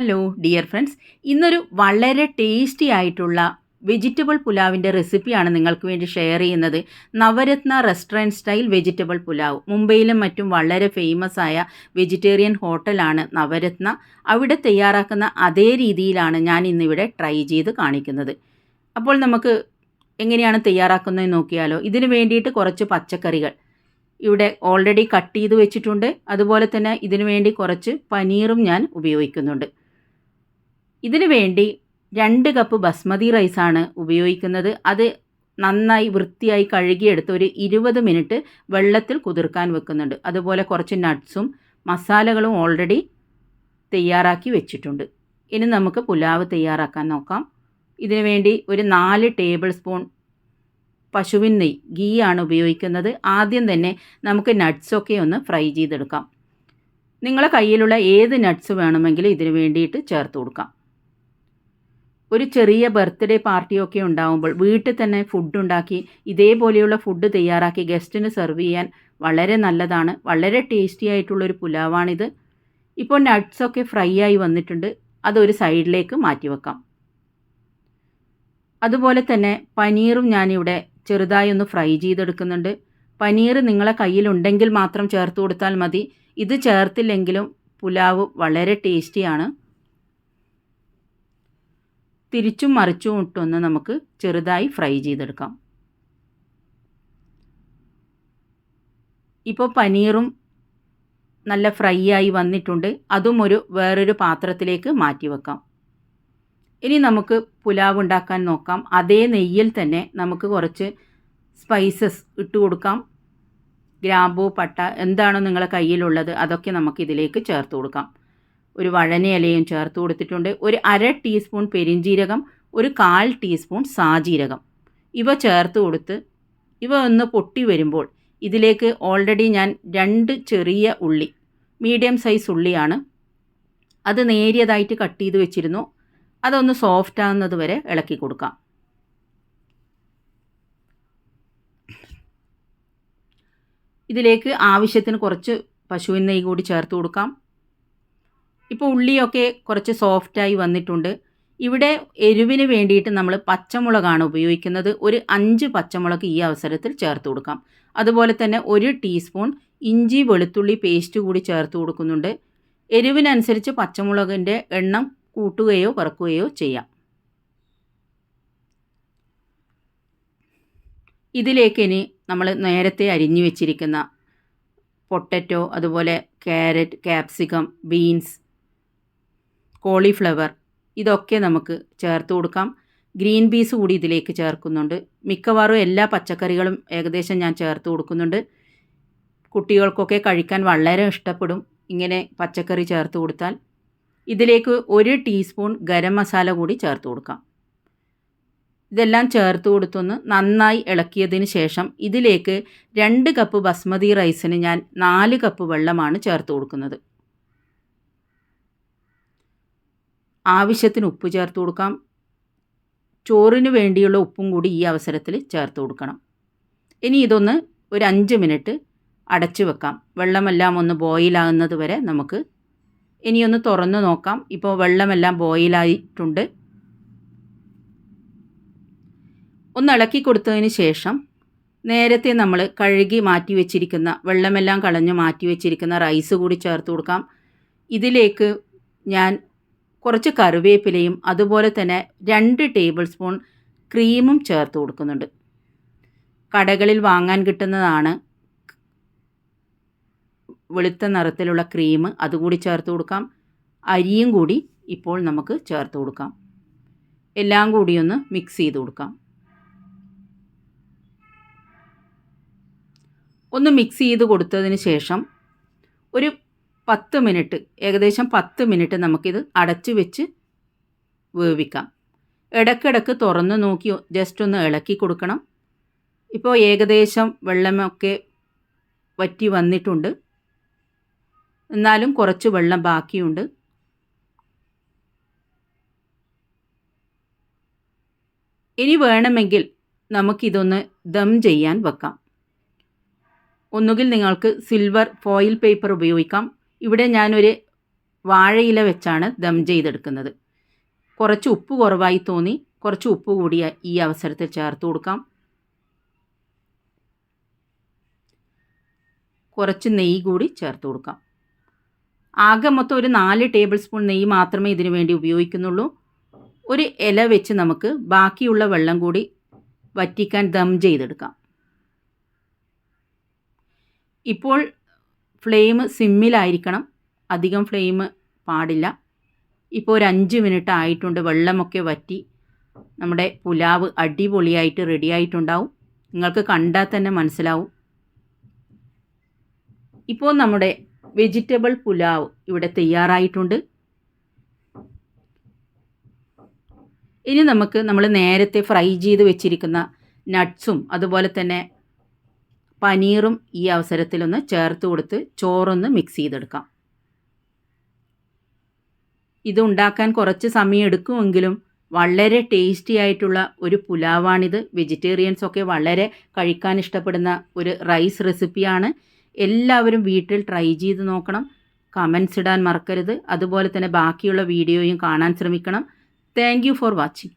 Hello dear friends ഇന്നൊരു വളരെ tasty ആയിട്ടുള്ള വെജിറ്റബിൾ പുലാവിന്റെ റെസിപ്പിയാണ് നിങ്ങൾക്ക് വേണ്ടി ഷെയർ ചെയ്യുന്നത്. Navratna restaurant style vegetable pulao. മുംബൈയിലും മറ്റും വളരെ ഫേമസ് ആയ വെജിറ്റേറിയൻ ഹോട്ടലാണ് നവരത്ന. അവിടെ തയ്യാറാക്കുന്ന അതേ രീതിയിലാണ് ഞാൻ ഇന്നിവിടെ ട്രൈ ചെയ്ത് കാണിക്കുന്നത്. അപ്പോൾ നമുക്ക് എങ്ങനെയാണ് തയ്യാറാക്കുന്നത് നോക്കിയാലോ. ഇതിന് വേണ്ടിയിട്ട് കുറച്ച് പച്ചക്കറികൾ. ഇവിടെ ഓൾറെഡി കട്ട് ചെയ്ത് വെച്ചിട്ടുണ്ട്. അതുപോലെ തന്നെ ഇതിനു വേണ്ടി കുറച്ച് പനീറും ഞാൻ ഉപയോഗിക്കുന്നുണ്ട്. ഇതിനു വേണ്ടി രണ്ട് കപ്പ് ബസ്മതി റൈസാണ് ഉപയോഗിക്കുന്നത്. അത് നന്നായി വൃത്തിയായി കഴുകിയെടുത്ത് ഒരു ഇരുപത് മിനിറ്റ് വെള്ളത്തിൽ കുതിർക്കാൻ വെക്കുന്നുണ്ട്. അതുപോലെ കുറച്ച് നട്ട്സും മസാലകളും ഓൾറെഡി തയ്യാറാക്കി വെച്ചിട്ടുണ്ട്. ഇനി നമുക്ക് പുലാവ് തയ്യാറാക്കാൻ നോക്കാം. ഇതിനു വേണ്ടി ഒരു നാല് ടേബിൾ സ്പൂൺ പശുവിൻ നെയ് ഗീ ആണ് ഉപയോഗിക്കുന്നത്. ആദ്യം തന്നെ നമുക്ക് നട്ട്സൊക്കെ ഒന്ന് ഫ്രൈ ചെയ്തെടുക്കാം. നിങ്ങളെ കയ്യിലുള്ള ഏത് നട്ട്സ് വേണമെങ്കിലും ഇതിന് വേണ്ടിയിട്ട് ചേർത്ത് കൊടുക്കാം. ഒരു ചെറിയ ബർത്ത്ഡേ പാർട്ടിയൊക്കെ ഉണ്ടാവുമ്പോൾ വീട്ടിൽ തന്നെ ഫുഡ് ഉണ്ടാക്കി ഇതേപോലെയുള്ള ഫുഡ് തയ്യാറാക്കി ഗസ്റ്റിന് സെർവ് ചെയ്യാൻ വളരെ നല്ലതാണ്. വളരെ ടേസ്റ്റി ആയിട്ടുള്ളൊരു പുലാവാണിത്. ഇപ്പോൾ നട്ട്സൊക്കെ ഫ്രൈ ആയി വന്നിട്ടുണ്ട്. അതൊരു സൈഡിലേക്ക് മാറ്റി വെക്കാം. അതുപോലെ തന്നെ പനീറും ഞാനിവിടെ ചെറുതായി ഒന്ന് ഫ്രൈ ചെയ്തെടുക്കുന്നുണ്ട്. പനീർ നിങ്ങളെ കയ്യിലുണ്ടെങ്കിൽ മാത്രം ചേർത്ത് കൊടുത്താൽ മതി. ഇത് ചേർത്തില്ലെങ്കിലും പുലാവ് വളരെ ടേസ്റ്റിയാണ് തിരിച്ചും മറിച്ചും ഇട്ടൊന്ന് നമുക്ക് ചെറുതായി ഫ്രൈ ചെയ്തെടുക്കാം. ഇപ്പോൾ പനീറും നല്ല ഫ്രൈ ആയി വന്നിട്ടുണ്ട്. അതും ഒരു വേറൊരു പാത്രത്തിലേക്ക് മാറ്റി വെക്കാം. ഇനി നമുക്ക് പുലാവ് ഉണ്ടാക്കാൻ നോക്കാം. അതേ നെയ്യിൽ തന്നെ നമുക്ക് കുറച്ച് സ്പൈസസ് ഇട്ട് കൊടുക്കാം. ഗ്രാമ്പൂ പട്ട എന്താണോ നിങ്ങളെ കയ്യിലുള്ളത് അതൊക്കെ നമുക്ക് ഇതിലേക്ക് ചേർത്ത് കൊടുക്കാം. ഒരു വഴനയിലയും ചേർത്ത് കൊടുത്തിട്ടുണ്ട്. ഒരു അര ടീസ്പൂൺ പെരിഞ്ജീരകം ഒരു കാൽ ടീസ്പൂൺ സാജീരകം. ഇവ ചേർത്ത് കൊടുത്ത് ഇവ ഒന്ന് പൊട്ടി വരുമ്പോൾ ഇതിലേക്ക് ഓൾറെഡി ഞാൻ രണ്ട് ചെറിയ ഉള്ളി മീഡിയം സൈസ് ഉള്ളിയാണ്. അത് നേരിയതായിട്ട് കട്ട് ചെയ്ത് വെച്ചിരുന്നു. അതൊന്ന് സോഫ്റ്റ് ആകുന്നത് വരെ ഇളക്കി കൊടുക്കാം. ഇതിലേക്ക് ആവശ്യത്തിന് കുറച്ച് പശുവിൻ നെയ്യ് കൂടി ചേർത്ത് കൊടുക്കാം. ഇപ്പോൾ ഉള്ളിയൊക്കെ കുറച്ച് സോഫ്റ്റായി വന്നിട്ടുണ്ട്. ഇവിടെ എരിവിന് വേണ്ടിയിട്ട് നമ്മൾ പച്ചമുളകാണ് ഉപയോഗിക്കുന്നത്. ഒരു അഞ്ച് പച്ചമുളക് ഈ അവസരത്തിൽ ചേർത്ത് കൊടുക്കാം. അതുപോലെ തന്നെ ഒരു ടീസ്പൂൺ ഇഞ്ചി വെളുത്തുള്ളി പേസ്റ്റ് കൂടി ചേർത്ത് കൊടുക്കുന്നുണ്ട്. എരിവിനനുസരിച്ച് പച്ചമുളകിന്റെ എണ്ണം കൂട്ടുകയോ കുറക്കുകയോ ചെയ്യാം. ഇതിലേക്ക് ഇനി നമ്മൾ നേരത്തെ അരിഞ്ഞു വെച്ചിരിക്കുന്ന പൊട്ടറ്റോ അതുപോലെ ക്യാരറ്റ് ക്യാപ്സിക്കം ബീൻസ് കോളിഫ്ലവർ. ഇതൊക്കെ നമുക്ക് ചേർത്ത് കൊടുക്കാം. ഗ്രീൻ പീസ് കൂടി ഇതിലേക്ക് ചേർക്കുന്നുണ്ട്. മിക്കവാറും എല്ലാ പച്ചക്കറികളും ഏകദേശം ഞാൻ ചേർത്ത് കൊടുക്കുന്നുണ്ട്. കുട്ടികൾക്കൊക്കെ കഴിക്കാൻ വളരെ ഇഷ്ടപ്പെടും ഇങ്ങനെ പച്ചക്കറി ചേർത്ത് കൊടുത്താൽ. ഇതിലേക്ക് ഒരു ടീസ്പൂൺ ഗരം മസാല കൂടി ചേർത്ത് കൊടുക്കാം. ഇതെല്ലാം ചേർത്ത് കൊടുത്തൊന്ന് നന്നായി ഇളക്കിയതിന് ശേഷം ഇതിലേക്ക് രണ്ട് കപ്പ് ബസ്മതി റൈസിന് ഞാൻ നാല് കപ്പ് വെള്ളമാണ് ചേർത്ത് കൊടുക്കുന്നത്. ആവശ്യത്തിന് ഉപ്പ് ചേർത്ത് കൊടുക്കാം. ചോറിന് വേണ്ടിയുള്ള ഉപ്പും കൂടി ഈ അവസരത്തിൽ ചേർത്ത് കൊടുക്കണം. ഇനി ഇതൊന്ന് ഒരു അഞ്ച് മിനിറ്റ് അടച്ചു വെക്കാം. വെള്ളമെല്ലാം ഒന്ന് ബോയിലാകുന്നത് വരെ നമുക്ക് ഇനിയൊന്ന് തുറന്ന് നോക്കാം. ഇപ്പോൾ വെള്ളമെല്ലാം ബോയിലായിട്ടുണ്ട് ഒന്ന് ഇളക്കി കൊടുത്തതിന് ശേഷം നേരത്തെ നമ്മൾ കഴുകി മാറ്റി വെച്ചിരിക്കുന്ന വെള്ളമെല്ലാം കളഞ്ഞ് മാറ്റി വെച്ചിരിക്കുന്ന റൈസ് കൂടി ചേർത്ത് കൊടുക്കാം. ഇതിലേക്ക് ഞാൻ കുറച്ച് കറിവേപ്പിലയും അതുപോലെ തന്നെ രണ്ട് ടേബിൾ സ്പൂൺ ക്രീമും ചേർത്ത് കൊടുക്കുന്നുണ്ട്. കടകളിൽ വാങ്ങാൻ കിട്ടുന്നതാണ് വെളുത്ത നിറത്തിലുള്ള ക്രീം അതുകൂടി ചേർത്ത് കൊടുക്കാം. അരിയും കൂടി ഇപ്പോൾ നമുക്ക് ചേർത്ത് കൊടുക്കാം. എല്ലാം കൂടി ഒന്ന് മിക്സ് ചെയ്ത് കൊടുക്കാം. ഒന്ന് മിക്സ് ചെയ്ത് കൊടുത്തതിന് ശേഷം ഒരു പത്ത് മിനിറ്റ് ഏകദേശം പത്ത് മിനിറ്റ് നമുക്കിത് അടച്ചു വെച്ച് വേവിക്കാം. ഇടയ്ക്കിടയ്ക്ക് തുറന്ന് നോക്കി ജസ്റ്റ് ഒന്ന് ഇളക്കി കൊടുക്കണം. ഇപ്പോൾ ഏകദേശം വെള്ളമൊക്കെ വറ്റി വന്നിട്ടുണ്ട്. എന്നാലും കുറച്ച് വെള്ളം ബാക്കിയുണ്ട്. ഇനി വേണമെങ്കിൽ നമുക്കിതൊന്ന് ദം ചെയ്യാൻ വെക്കാം. ഒന്നുകിൽ നിങ്ങൾക്ക് സിൽവർ ഫോയിൽ പേപ്പർ ഉപയോഗിക്കാം. ഇവിടെ ഞാനൊരു വാഴയില വെച്ചാണ് ദം ചെയ്തെടുക്കുന്നത്. കുറച്ച് ഉപ്പ് കുറവായി തോന്നി കുറച്ച് ഉപ്പ് കൂടി ഈ അവസരത്തിൽ ചേർത്ത് കൊടുക്കാം. കുറച്ച് നെയ്യ് കൂടി ചേർത്ത് കൊടുക്കാം. ആകെ മൊത്തം ഒരു നാല് ടേബിൾ സ്പൂൺ നെയ്യ് മാത്രമേ ഇതിനു വേണ്ടി ഉപയോഗിക്കുന്നുള്ളൂ. ഒരു ഇല വെച്ച് നമുക്ക് ബാക്കിയുള്ള വെള്ളം കൂടി വറ്റിക്കാൻ ദം ചെയ്തെടുക്കാം. ഇപ്പോൾ ഫ്ലെയിം സിമ്മിലായിരിക്കണം. അധികം ഫ്ലെയിം പാടില്ല. ഇപ്പോൾ ഒരു അഞ്ച് മിനിറ്റ് ആയിട്ടുണ്ട്. വെള്ളമൊക്കെ വറ്റി. നമ്മുടെ പുലാവ് അടിപൊളിയായിട്ട് റെഡി ആയിട്ടുണ്ടാവും. നിങ്ങൾക്ക് കണ്ടാൽ തന്നെ മനസ്സിലാവും. ഇപ്പോൾ നമ്മുടെ വെജിറ്റബിൾ പുലാവ് ഇവിടെ തയ്യാറായിട്ടുണ്ട്. ഇനി നമുക്ക് നമ്മൾ നേരത്തെ ഫ്രൈ ചെയ്ത് വെച്ചിരിക്കുന്ന നട്ട്സും അതുപോലെ തന്നെ പനീറും ഈ അവസരത്തിലൊന്ന് ചേർത്ത് കൊടുത്ത് ചോറൊന്ന് മിക്സ് ചെയ്തെടുക്കാം. ഇത് ഉണ്ടാക്കാൻ കുറച്ച് സമയം എടുക്കുമെങ്കിലും വളരെ ടേസ്റ്റി ആയിട്ടുള്ള ഒരു പുലാവാണിത്. വെജിറ്റേറിയൻസ് ഒക്കെ വളരെ കഴിക്കാൻ ഇഷ്ടപ്പെടുന്ന ഒരു റൈസ് റെസിപ്പിയാണ് എല്ലാവരും വീട്ടിൽ ട്രൈ ചെയ്ത് നോക്കണം. കമൻസ് ഇടാൻ മറക്കരുത്. അതുപോലെ തന്നെ ബാക്കിയുള്ള വീഡിയോയും കാണാൻ ശ്രമിക്കണം. Thank for watching